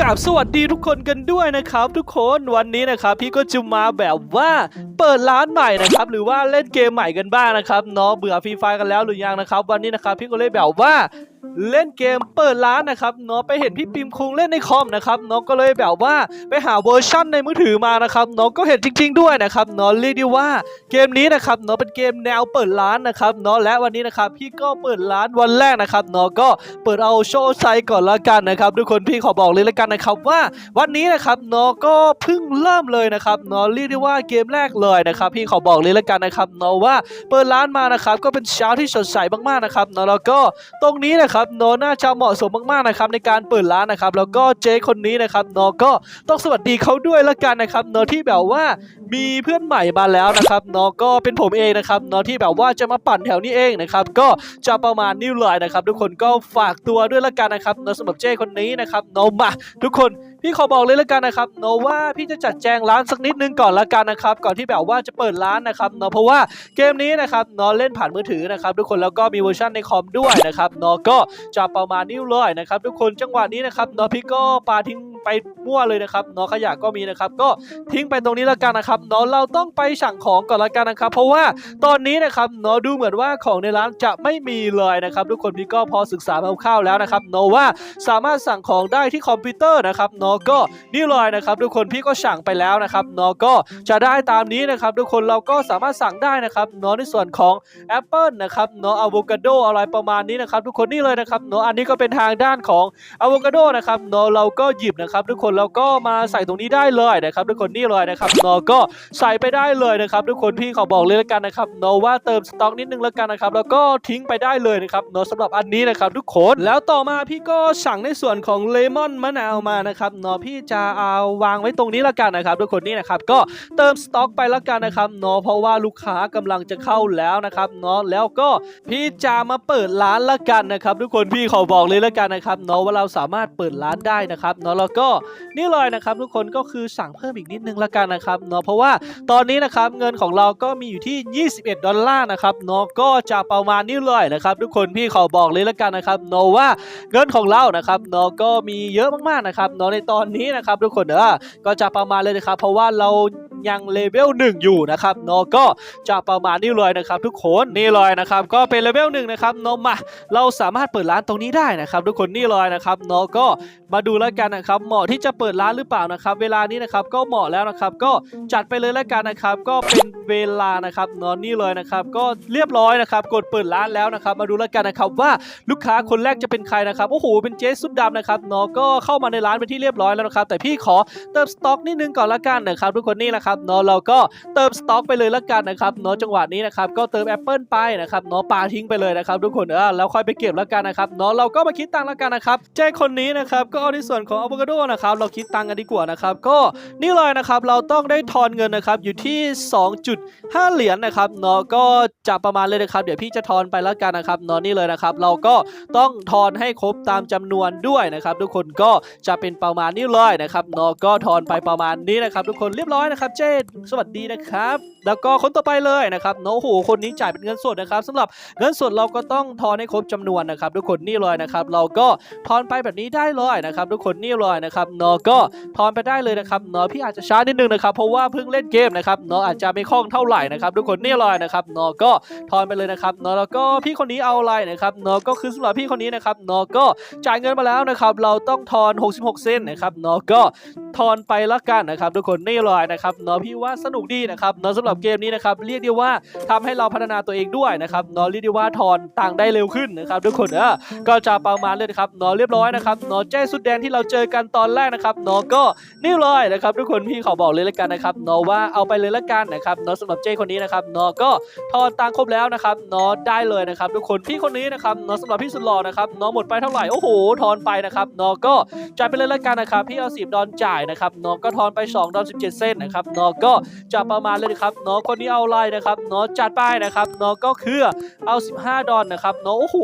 กราบสวัสดีทุกคนกันด้วยนะครับ ทุกคนวันนี้นะครับพี่ก็จะมาแบบว่าเปิดร้านใหม่นะครับหรือว่าเล่นเกมใหม่กันบ้างนะครับเนาะเบื่อฟรีไฟกันแล้วหรือยังนะครับ วันนี้นะครับพี่ก็เลยแบบว่า เล่นเกมเปิดร้านนะครับเนาะไปเห็นพี่ปิมคุงเล่นในคอมนะครับเนาะก็เลยแบบว่าไปหาเวอร์ชั่นในมือถือมานะครับเนาะก็เห็นจริง ๆ ด้วยนะครับเนาะเรียกได้ว่าเกมนี้นะครับเนาะเป็นเกมแนวเปิดร้านนะครับเนาะและวันนี้นะครับพี่ก็เปิดร้านวันแรกนะครับเนาะก็เปิดเอาโชว์ไซก่อนละกันนะครับทุกคนพี่ขอบอกเลยละกันนะครับว่าวันนี้นะครับเนาะก็เพิ่งเริ่มเลยนะครับเนาะเรียกได้ว่าเกมแรกเลยนะครับพี่ขอบอกเลยละกันนะครับเนาะว่าเปิดร้านมานะครับก็เป็นเช้าที่สดใสมากๆนะครับเนาะแล้วก็ตรงนี้นะครับเนาะน่าจะเหมาะสมมากๆนะครับในการเปิดร้านนะครับแล้วก็เจ๊คนนี้นะครับเนอก็ต้องสวัสดีเขาด้วยละกันนะครับเนอที่แบบว่า มีเพื่อนใหม่มาแล้วนะครับเนาะก็เป็นผมเองนะครับเนาะที่แบบว่าจะมาปั่นแถวนี้เองนะครับก็จะประมาณนี้เลยนะครับทุกคนก็ฝากตัวด้วยละกันนะครับเนาะสำหรับเจ้คนนี้นะครับเนาะมาทุกคนพี่ขอบอกเลยละกันนะครับเนาะว่าพี่จะจัดแจงร้านสักนิดนึงก่อนละกันนะครับ ก่อนที่แบบว่าจะเปิดร้านนะครับเนาะเพราะว่าเกมนี้นะครับเนาะเล่นผ่านมือถือนะครับทุกคนแล้วก็มีเวอร์ชันในคอมด้วยนะครับเนาะก็จะประมาณนี้เลยนะครับทุกคนจังหวะนี้นะครับเนาะพี่ก็ปาทิ้งไปมั่วเลยนะครับเนาะขยะก็มีนะครับก็ทิ้งไปตรงนี้ละกันนะครับเนาะเราต้องไปสั่งของก่อนละกันนะครับ เพราะว่าตอนนี้นะครับเนาะดูเหมือนว่าของในร้านจะไม่มีเลยนะครับทุกคนพี่ก็พอศึกษาคร่าวๆแล้วนะครับเนาะว่าสามารถสั่งของได้ที่คอมพิวเตอร์นะครับเนาะก็นี่เลยนะครับ ทุกคนพี่ก็สั่งไปแล้วนะครับเนาะก็จะได้ตามนี้นะครับ ทุกคนเราก็สามารถสั่งได้นะครับเนาะในส่วนของแอปเปิลนะครับเนาะอะโวคาโดอะไรประมาณนี้นะครับ ทุกคนนี่เลยนะครับเนาะอันนี้ก็เป็นทางด้านของอะโวคาโดนะครับเนาะเราก็หยิบนะครับ ทุกคนเราก็มาใส่ตรงนี้ได้เลยนะครับ ทุกคนนี่เลยนะครับเนาะก็ใส่ไปได้เลยนะครับทุกคนพี่ขอบอกเลยแล้วกันนะครับเนาะว่าเติมสต็อกนิดนึงแล้วกันนะครับแล้วก็ทิ้งไปได้เลยนะครับเนาะสำหรับอันนี้นะครับทุกคนแล้วต่อมาพี่ก็สั่งในส่วนของเลมอนมะนาวมานะครับเนาะพี่จะเอาวางไว้ตรงนี้แล้วกันนะครับทุกคนนี่นะครับก็เติมสต็อกไปแล้วกันนะครับเนาะเพราะว่าลูกค้ากำลังจะเข้าแล้วนะครับเนาะแล้วก็พี่จะมาเปิดร้านละกันนะครับทุกคนพี่ขอบอกเลยล้วกันนะครับเนาะว่าเราสามารถเปิดร้านได้นะครับเนาะแล้วก็นี่เลยนะครับทุกคนก็คือสั่งเพิ่มอีกนิดนึงละกันนะครับเนาะเพราะว่าว่าตอนนี้นะครับเงินของเราก็มีอยู่ที่ 21 ดอลลาร์นะครับเนาะก็จะประมาณนี้เลยนะครับทุกคนพี่ขอบอกเลยละกันนะครับเนาะว่าเงินของเรานะครับเนาะก็มีเยอะมากๆนะครับเนาะในตอนนี้นะครับทุกคนเออก็จะประมาณเลยนะครับเพราะว่าเรา ยังเลเวลหนึ่งอยู่นะครับเนาะก็จะประมาณนี้เลยนะครับ ทุกคนนี่เลยนะครับก็เป็นเลเวลหนึ่งนะครับเนาะมาเราสามารถเปิดร้านตรงนี้ได้นะครับ ทุกคนนี่เลยนะครับเนาะก็มาดูแล้วกันนะครับ เหมาะที่จะเปิดร้านหรือเปล่านะครับ เวลานี้นะครับก็เหมาะแล้วนะครับก็จัดไปเลยแล้วกันนะครับ ก็เป็นเวลานะครับเนาะนี่เลยนะครับ ก็เรียบร้อยนะครับกดเปิดร้านแล้วนะครับ มาดูแล้วกันนะครับว่าลูกค้าคนแรกจะเป็นใครนะครับโอ้โหเป็นเจ๊สุดดำนะครับเนาะก็เข้ามาในร้านเป็นที่เรียบร้อยแล้วนะครับ แต่พี่ขอเติมสต็อกนิดนึงก่อนละกันนะครับ ทุกคนนี่แหละครับเนาะเราก็เติมสต็อกไปเลยละกันนะครับเนาะจังหวะนี้นะครับก็เติมแอปเปิลไปนะครับเนาะปาทิ้งไปเลยนะครับทุกคนเออแล้วค่อยไปเก็บละกันนะครับเนาะเราก็มาคิดตังค์ละกันนะครับเจ้คนนี้นะครับก็เอาในส่วนของอะโวคาโดนะครับเราคิดตังค์กันดีกว่านะครับก็นี่เลยนะครับเราต้องได้ทอนเงินนะครับอยู่ที่ 2.5 เหรียญนะครับเนาะก็จะประมาณเลยนะครับเดี๋ยวพี่จะทอนไปละกันนะครับเนาะนี่เลยนะครับเราก็ต้องทอนให้ครบตามจำนวนด้วยนะครับทุกคนก็จะเป็นประมาณนี้เลยนะครับเนาะก็ทอนไปประมาณนี้นะครับทุกคนเรียบร้อยนะครับเจดสวัสดีนะครับ แล้วก็คนต่อไปเลยนะครับเนาะโอ้โหคนนี้จ่ายเป็นเงินสดนะครับสำหรับเงินสดเราก็ต้องทอนให้ครบจำนวนนะครับ ทุกคนนี่เลยนะครับ เราก็ทอนไปแบบนี้ได้เลยนะครับ ทุกคนนี่เลยนะครับเนาะก็ทอนไปได้เลยนะครับเนาะพี่อาจจะช้านิดนึงนะครับ เพราะว่าเพิ่งเล่นเกมนะครับเนาะอาจจะไม่คล่องเท่าไหร่นะครับ ทุกคนนี่เลยนะครับเนาะก็ทอนไปเลยนะครับเนาะแล้วก็พี่คนนี้เอาอะไรนะครับเนาะก็คือสำหรับพี่คนนี้นะครับเนาะก็จ่ายเงินมาแล้วนะครับ เราต้องทอน 66 เซนนะครับเนาะก็ทอนไปละกันนะครับทุกคนนี่เลยนะครับเนาะพี่ว่าสนุกดีนะครับเนาะสำหรับเกมนี้นะครับเรียกได้ว่าทำให้เราพัฒนาตัวเองด้วยนะครับเนาะเรียกได้ว่าทอนตังได้เร็วขึ้นนะครับทุกคนเออก็จะประมาณเลยนะครับเนาะเรียบร้อยนะครับเนาะแจ้สุดแดงที่เราเจอกันตอนแรกนะครับเนาะก็นี่เลยนะครับทุกคนพี่ขอบอกเลยละกันนะครับเนาะว่าเอาไปเลยละกันนะครับเนาะสำหรับเจ้คนนี้นะครับเนาะก็ทอนตังครบแล้วนะครับเนาะได้เลยนะครับ ทุกคนพี่คนนี้นะครับเนาะสำหรับพี่สุดหล่อนะครับเนาะหมดไปเท่าไหร่โอ้โหทอนไปนะครับเนาะก็จ่ายไปเลยละกันนะครับพี่เอา10ดอลจ่ายนะครับเนาะก็ทอนไป2ดอล17 เซนนะครับเนาะก็จะประมาณเลยนะครับเนาะคนนี้เอาอะไรนะครับเนาะจัดไปนะครับเนาะก็คือเอา 15 ดอลนะครับเนาะโอ้โห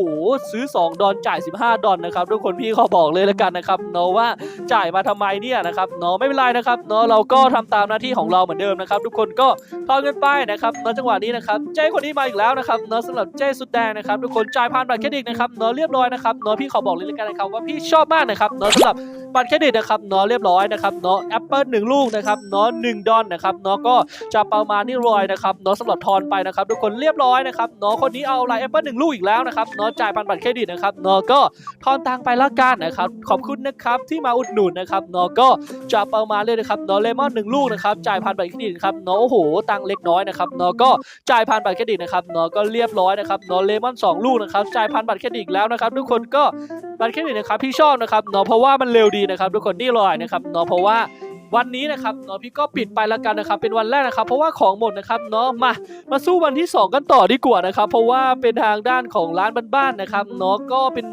ซื้อ 2 ดอลจ่าย 15 ดอลนะครับทุกคนพี่เขาบอกเลยแล้วกันนะครับเนาะว่าจ่ายมาทำไมเนี่ยนะครับเนาะไม่เป็นไรนะครับเนาะเราก็ทำตามหน้าที่ของเราเหมือนเดิมนะครับ ทุกคนก็ทอนเงินไปนะครับเนาะจังหวะนี้นะครับเจ้คนนี้มาอีกแล้วนะครับเนาะสำหรับเจ้สุดแดงนะครับทุกคนจ่ายผ่านบัตรเครดิตนะครับเนาะเรียบร้อยนะครับเนาะพี่ขอบอกเลยแล้วกันนะครับว่าพี่ชอบมากนะครับเนาะสำหรับบัตรเครดิตนะครับเนาะเรียบร้อยนะครับเนาะแอปเปิลหนึ่งลูกนะครับเนาะหนึ่งดอลนะครับเนาะก็จะประมาณนี่รอยนะครับเนาะสำหรับทอนไปนะครับทุกคนเรียบร้อยนะครับเนาะคนนี้เอาอะไรแอปเปิลหนึ่งลูกอีกแล้วนะครับเนาะจ่ายผ่านบัตรเครดิตนะครับเนาะก็ทอนตังไปละกันนะครับขอบคุณนะครับที่มาอุดหนุนนะครับเนาะก็จะประมาณเลยนะครับเนาะเลมอนหนึ่งลูกนะครับจ่ายผ่านบัตรเครดิตครับเนาะโอ้โหตังเล็กน้อยนะครับเนาะก็จ่ายผ่านบัตรเครดิตนะครับเนาะก็เรียบร้อยนะครับเนาะเลมอนสองลูกนะครับจ่ายผ่านบัตรเครดิตแล้วนะครับทุกคนก็ บัตรเครดิตนะครับพี่ชอบนะครับเนาะเพราะว่ามันเร็วดีนะครับทุกคนนี่ลอยนะครับเนาะเพราะว่าวันนี้นะครับเนาะพี่ก็ปิดไปแล้วกันนะครับเป็นวันแรกนะครับ เพราะว่าของหมดนะครับเนาะมามาสู้วันที่ 2 กันต่อดีกว่านะครับ เพราะว่าเป็นทางด้านของร้านบ้านๆนะครับเนาะก็เป็น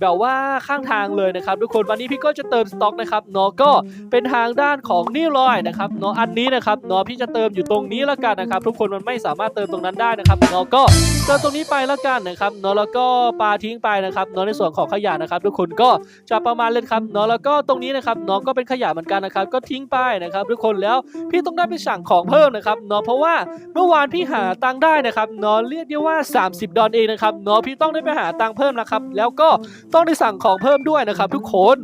แบบว่าข้างทางเลยนะครับทุกคนวันนี้พี่ก็จะเติมสต็อกนะครับเนาะก็เป็นทางด้านของนี่ลอยนะครับเนาะอันนี้นะครับเนาะพี่จะเติมอยู่ตรงนี้แล้วกันนะครับ ทุกคนมันไม่สามารถเติมตรงนั้นได้นะครับเนาะก็เติมตรงนี้ไปแล้วกันนะครับเนาะแล้วก็ปลาทิ้งไปนะครับเนาะในส่วนของขยะนะครับ ทุกคนก็จะประมาณเลยครับเนาะแล้วก็ตรงนี้นะครับเนาะก็เป็นขยะเหมือนกันนะครับ ก็ทิ้งไปนะครับ ทุกคนแล้วพี่ต้องได้ไปสั่งของเพิ่มนะครับเนาะเพราะว่าเมื่อวานพี่หาตังได้นะครับเนาะเรียกได้ว่า 30 ดอลเองนะครับเนาะพี่ต้องได้ไปหาตังเพิ่มนะครับ แล้วก็ต้องได้สั่งของเพิ่มด้วยนะครับทุกคน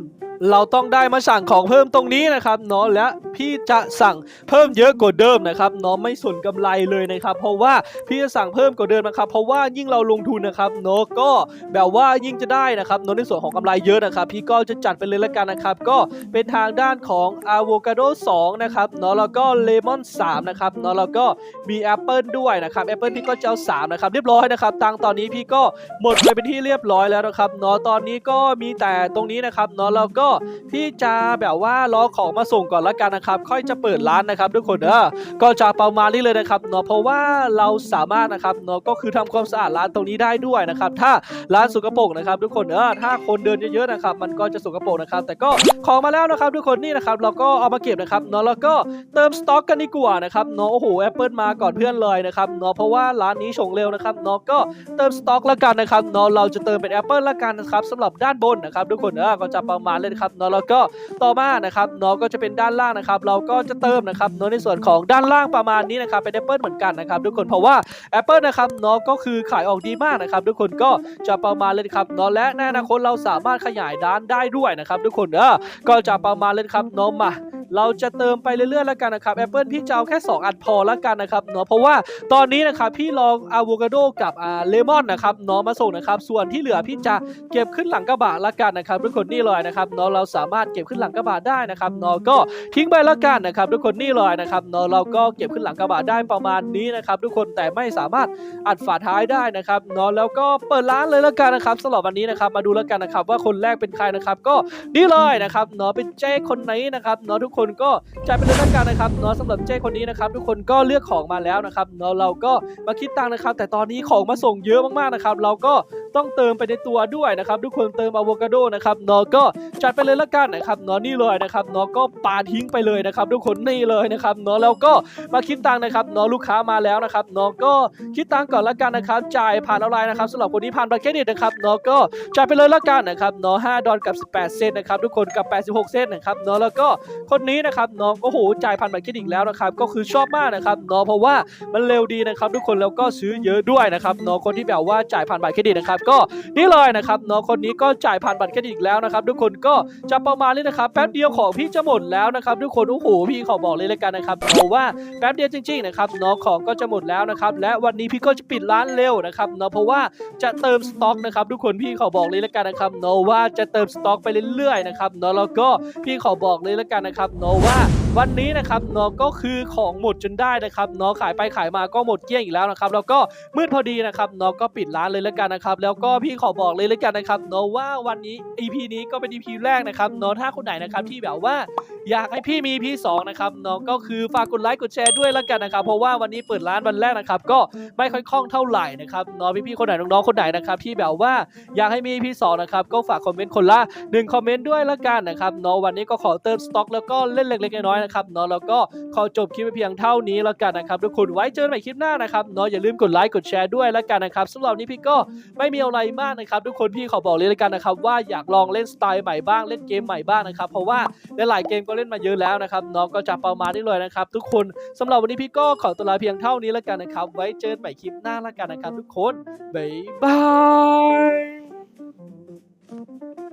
เราต้องได้มาสั่งของเพิ่มตรงนี้นะครับเนาะและพี่จะสั่งเพิ่มเยอะกว่าเดิมนะครับเนาะไม่สนกำไรเลยนะครับ เพราะว่าพี่จะสั่งเพิ่มกว่าเดิมนะครับ เพราะว่ายิ่งเราลงทุนนะครับเนาะก็แบบว่ายิ่งจะได้นะครับเนาะในส่วนของกำไรเยอะนะครับ พี่ก็จะจัดไปเลยละกันนะครับ ก็เป็นทางด้านของอะโวคาโด2นะครับเนาะแล้วก็เลมอน3นะครับเนาะแล้วก็มีแอปเปิลด้วยนะครับแอปเปิลพี่ก็จะเอา3นะครับเรียบร้อยนะครับตังตอนนี้พี่ก็หมดไปเป็นที่เรียบร้อยแล้วนะครับเนาะตอนนี้ก็มีแต่ตรงนี้นะครับเนาะแล้วก็พี่จะแบบว่ารอของมาส่งก่อนละกันนะครับ ค่อยจะเปิดร้านนะครับ ทุกคนเออก็จะประมาณนี้เลยนะครับเนาะเพราะว่าเราสามารถนะครับเนาะก็คือทำความสะอาดร้านตรงนี้ได้ด้วยนะครับ ถ้าร้านสกปรกนะครับ ทุกคนเออถ้าคนเดินเยอะๆนะครับ มันก็จะสกปรกนะครับ แต่ก็ของมาแล้วนะครับ ทุกคนนี่นะครับ เราก็เอามาเก็บนะครับเนาะแล้วก็เติมสต็อกกันดีกว่านะครับเนาะโอ้โหแอปเปิลมาก่อนเพื่อนเลยนะครับเนาะเพราะว่าร้านนี้ส่งเร็วนะครับเนาะก็เติมสต็อกละกันนะครับเนาะเราจะเติมเป็นแอปเปิลละกันนะครับสำหรับด้านบนนะครับ ทุกคนเออก็จะประมาณเลยนะครับเนาะแล้วก็ต่อมานะครับเนาะก็จะเป็นด้านล่างนะครับ เราก็จะเติมนะครับเนาะในส่วนของด้านล่างประมาณนี้นะครับเป็นแอปเปิลเหมือนกันนะครับทุกคนเพราะว่าแอปเปิลนะครับเนาะก็คือขายออกดีมากนะครับทุกคนก็จะประมาณเลยครับเนาะและในอนาคตเราสามารถขยายด้านได้ด้วยนะครับทุกคนเออก็จะประมาณเลยครับเนาะมา เราจะเติมไปเรื่อยๆแล้วกันนะครับแอปเปิลพี่จะเอาแค่ 2 อันพอแล้วกันนะครับเนาะเพราะว่าตอนนี้นะครับพี่ลองอะโวคาโดกับอ่าเลมอนนะครับเนาะมาส่งนะครับส่วนที่เหลือพี่จะเก็บขึ้นหลังกระบะและกันนะครับทุกคนนี่เลยนะครับเนาะเราสามารถเก็บขึ้นหลังกระบะได้นะครับเนาะก็ทิ้งไปและกันนะครับทุกคนนี่เลยนะครับเนาะเราก็เก็บขึ้นหลังกระบะได้ประมาณนี้นะครับทุกคนแต่ไม่สามารถอัดฝาท้ายได้นะครับเนาะแล้วก็เปิดร้านเลยและกันนะครับสำหรับวันนี้นะครับมาดูแล้วกันนะครับว่าคนแรกเป็นใครนะครับก็นี่เลยนะครับเนาะเป็นเจ้คนไหนนะครับเนาะทุกคนก็จ่ายไปเลยละกันนะครับเนาะสำหรับเจ้คนนี้นะครับทุกคนก็เลือกของมาแล้วนะครับเนาะเราก็มาคิดตังค์นะครับ แต่ตอนนี้ของมาส่งเยอะมากๆนะครับเราก็ต้องเติมไปในตัวด้วยนะครับทุกคนเติมอะโวคาโดนะครับเนาะก็จัดไปเลยละกันนะครับเนาะนี่เลยนะครับเนาะก็ปาทิ้งไปเลยนะครับ ทุกคนนี่เลยนะครับเนาะแล้วก็มาคิดตังค์นะครับเนาะลูกค้ามาแล้วนะครับเนาะก็คิดตังค์ก่อนละกันนะครับ จ่ายผ่านออนไลน์นะครับสำหรับคนที่ผ่านบัตรเครดิตนะครับเนาะก็จ่ายไปเลยละกันนะครับเนาะ5ดอลกับ 18 เซนนะครับทุกคนกับ 86 เซนนะครับเนาะแล้วก็คนนี้นะครับนาะโอ้โหจ่ายผ่านบัตรเครดิตแล้วนะครับก็คือชอบมากนะครับเนาะเพราะว่ามันเร็วดีนะครับทุกคนแล้วก็ซื้อเยอะด้วยนะครับเนาะคนที่แบบว่าจ่ายผ่านบัตรเครดิตนะครับก็นี่เลยนะครับเนาะคนนี้ก็จ่ายผ่านบัตรเครดิตอีกแล้วนะครับทุกคนก็จะประมาณนี้นะครับแป๊บเดียวของพี่จะหมดแล้วนะครับทุกคนโอ้โหพี่ขอบอกเลยเลยกันนะครับเพราะว่าแป๊บเดียวจริงๆนะครับเนาะของก็จะหมดแล้วนะครับและวันนี้พี่ก็จะปิดร้านเร็วนะครับเนาะเพราะว่าจะเติมสต็อกนะครับทุกคนพี่ขอบอกเลยลยกันนะครับเนาะว่าจะเติมสต็อกไปเรื่อยๆนะครับเนาะแล้วก็พี่ขอบอกเลยลยกันนะครับเนาะ วันนี้นะครับเนาะก็คือของหมดจนได้นะครับเนาะขายไปขายมาก็หมดเกลี้ยงอีกแล้วนะครับแล้วก็มืดพอดีนะครับเนาะก็ปิดร้านเลยแล้วกันนะครับแล้วก็พี่ขอบอกเลยแล้วกันนะครับเนาะว่าวันนี้ EP นี้ก็เป็น EP แรกนะครับเนาะถ้าคนไหนนะครับที่แบบว่าอยากให้พี่มี EP สองนะครับเนาะก็คือฝากกดไลค์กดแชร์ด้วยแล้วกันนะครับเพราะว่าวันนี้เปิดร้านวันแรกนะครับก็ไม่ค่อยคล่องเท่าไหร่นะครับเนาะพี่ๆคนไหนน้องๆคนไหนนะครับที่แบบว่าอยากให้มี EP สองนะครับก็ฝากคอมเมนต์คนละหนึ่งคอมเมนต์ด้วยแล้วกันนะครับเนาะวันนี้ก็ขอเติมสต็อกแล้วก็เล่นเล็กๆน้อยๆนะครับเนาะแล้วก็ขอจบคลิปไปเพียงเท่านี้แล้วกันนะครับทุกคนไว้เจอกันใหม่คลิปหน้านะครับเนาะอย่าลืมกดไลค์กดแชร์ด้วยแล้วกันนะครับสำหรับนี้พี่ก็ไม่มีอะไรมากนะครับทุกคนพี่ขอบอกเลยแล้วกันนะครับว่าอยากลองเล่นสไตล์ใหม่บ้างเล่นเกมใหม่บ้างนะครับเพราะว่าหลายๆเกมก็เล่นมาเยอะแล้วนะครับเนาะก็จะประมาณนี้เลยนะครับทุกคนสำหรับวันนี้พี่ก็ขอตัวลาเพียงเท่านี้แล้วกันนะครับ ไว้เจอกันใหม่คลิปหน้าแล้วกันนะครับทุกคนบ๊ายบาย